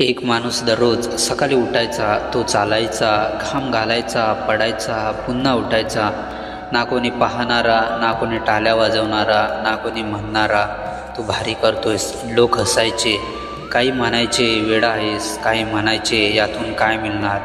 एक माणूस दररोज सकाळी उठायचा तो चालायचा घाम घालायचा पडायचा पुन्हा उठायचा. ना कोणी पाहणारा ना कोणी टाल्या वाजवणारा ना कोणी म्हणणारा तू भारी करतोयस लोक हसायचे. काही म्हणायचे वेडा आहेस. काही म्हणायचे यातून काय मिळणार?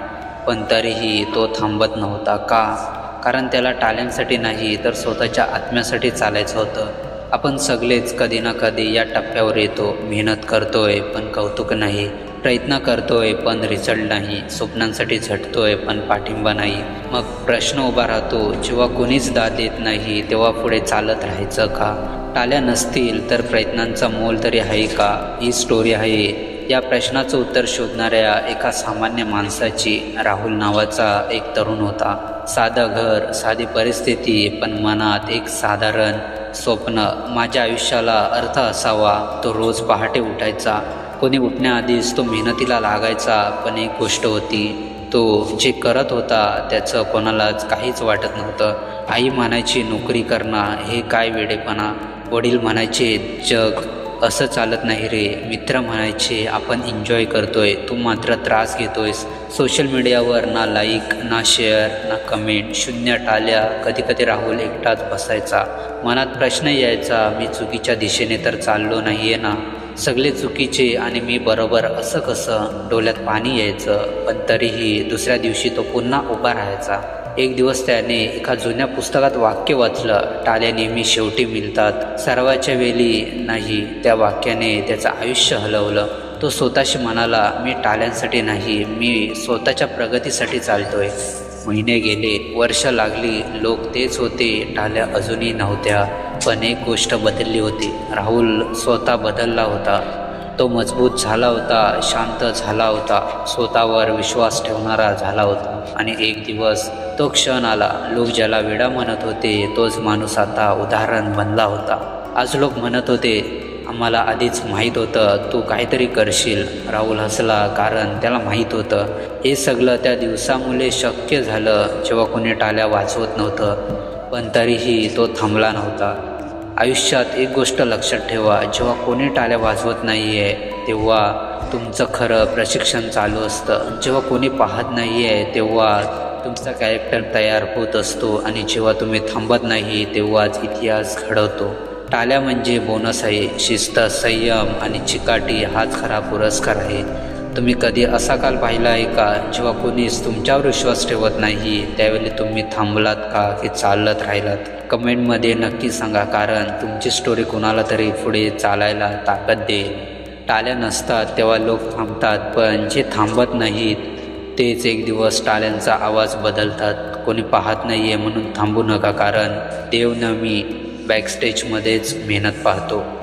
पण तरीही तो थांबत नव्हता. का? कारण त्याला टाळ्यांसाठी नाही तर स्वतःच्या आत्म्यासाठी चालायचं होतं. आपण सगळेच कधी ना कधी या टप्प्यावर येतो. मेहनत करतोय पण कौतुक नाही. प्रयत्न करतोय पण रिझल्ट नाही. स्वप्नांसाठी झटतोय पण पाठिंबा नाही. मग प्रश्न उभा राहतो जेव्हा कोणीच दाद देत नाही तेव्हा पुढे चालत राहायचं का? टाल्या नसतील तर प्रयत्नांचा मोल तरी आहे का? ही स्टोरी आहे. या प्रश्नाचं उत्तर शोधणाऱ्या एका सामान्य माणसाची राहुल नावाचा एक तरुण होता. साधं घर साधी परिस्थिती पण मनात एक साधारण स्वप्न. माझ्या आयुष्याला अर्थ असावा तो रोज पहाटे उठायचा. कोणी उठण्याआधीच तो मेहनतीला लागायचा पण एक गोष्ट होती तो जे करत होता त्याचं कोणालाच काहीच वाटत नव्हतं. आई म्हणायची नोकरी करणं हे काय वेडेपणा? वडील म्हणायचे जग असं चालत नाही रे. मित्र म्हणायचे आपण एन्जॉय करतोय तू मात्र त्रास घेतोयस. सोशल मीडियावर ना लाईक ना शेअर ना कमेंट शून्य टाल्या कधी कधी राहुल एकटाच बसायचा. मनात प्रश्न यायचा मी चुकीच्या दिशेने तर चाललो नाही आहे ना. सगळे चुकीचे आणि मी बरोबर असं कसं डोल्यात पाणी यायचं? पण तरीही दुसऱ्या दिवशी तो पुन्हा उभा राहायचा. एक दिवस त्याने एका जुन्या पुस्तकात वाक्य वाचलं. टाल्या नेहमी शेवटी मिळतात. सर्वाच्या वेळी नाही त्या वाक्याने त्याचं आयुष्य हलवलं. तो स्वतःशी म्हणाला मी टाळ्यांसाठी नाही मी स्वतःच्या प्रगतीसाठी चालतोय. महिने गेले वर्ष लागली लोक तेच होते टाल्या अजूनही नव्हत्या पण एक गोष्ट बदलली होती. राहुल स्वतः बदलला होता. तो मजबूत झाला होता शांत झाला होता स्वतःवर विश्वास ठेवणारा झाला होता. आणि एक दिवस तो क्षण आला लोक ज्याला वेडा म्हणत होते तोच माणूस आता उदाहरण बनला होता. आज लोक म्हणत होते आम्हाला आधीच माहीत होतं तू काहीतरी करशील. राहुल हसला कारण त्याला माहीत होतं. हे सगळं त्या दिवसामुळे शक्य झालं जेव्हा कोणी टाल्या वाचवत नव्हतं. पण तरीही तो थांबला नव्हता. आयुष्यात एक गोष्ट लक्षात ठेवा जेव्हा कोणी टाल्या वाजवत नाही आहे तेव्हा तुमचं खरं प्रशिक्षण चालू असतं. जेव्हा कोणी पाहत नाही आहे तेव्हा तुमचा कॅरेक्टर तयार होत असतो आणि जेव्हा तुम्ही थांबत नाही तेव्हाच इतिहास घडवतो. टाळ्या म्हणजे बोनस आहे शिस्त संयम आणि चिकाटी हाच खरा पुरस्कार आहे. तुम्ही कधी असा काल पाहिला आहे का जेव्हा कोणीच तुमच्यावर विश्वास ठेवत नाही त्यावेळी तुम्ही थांबलात का की चालत राहिलात? कमेंटमध्ये नक्की सांगा कारण तुमची स्टोरी कुणाला तरी पुढे चालायला ताकद देईल. टाल्या नसतात तेव्हा लोक थांबतात पण जे थांबत नाहीत तेच एक दिवस टाळ्यांचा आवाज बदलतात. कोणी पाहत नाही आहे म्हणून थांबू नका कारण देव न मी बॅकस्टेजमध्येच मेहनत पाहतो.